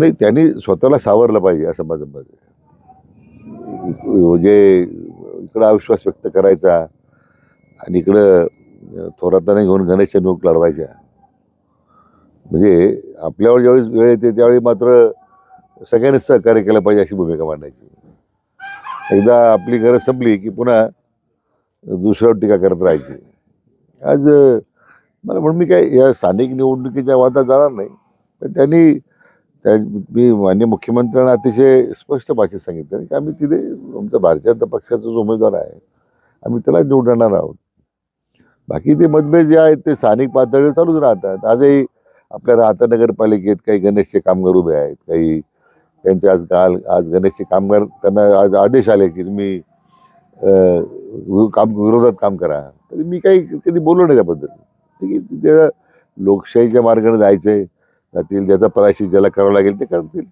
नाही त्यांनी स्वतःला सावरलं पाहिजे असं माझं मत म्हणजे इकडं अविश्वास व्यक्त करायचा आणि इकडं थोराताने घेऊन गणेश निवडणूक लढवायच्या. म्हणजे आपल्यावर ज्यावेळेस वेळ येते त्यावेळी मात्र सगळ्यांनीच सहकार्य केलं पाहिजे अशी भूमिका मांडायची. एकदा आपली गरज संपली की पुन्हा दुसऱ्यावर टीका करत राहायची. आज मला म्हणून मी काय या स्थानिक निवडणुकीच्या वादात जाणार नाही पण त्यांनी त्या मी मान्य मुख्यमंत्र्यांना अतिशय स्पष्ट भाषेत सांगितलं की आम्ही तिथे आमचा भारतीय जनता पक्षाचा जो उमेदवार आहे आम्ही त्याला निवडणार आहोत. बाकी ते मतभेद जे आहेत ते स्थानिक पातळीवर चालूच राहतात. आजही आपल्या राहता नगरपालिकेत काही गणेशचे कामगार उभे आहेत काही त्यांचे आज काल आज गणेशचे कामगार त्यांना आज आदेश आले की तुम्ही वि- काम विरोधात काम करा. तरी मी काही कधी बोललो नाही त्याबद्दल. ठीक आहे त्या लोकशाहीच्या मार्गाने जायचं आहे जातील ज्याचा पराशी ज्याला करावं लागेल ते करतील.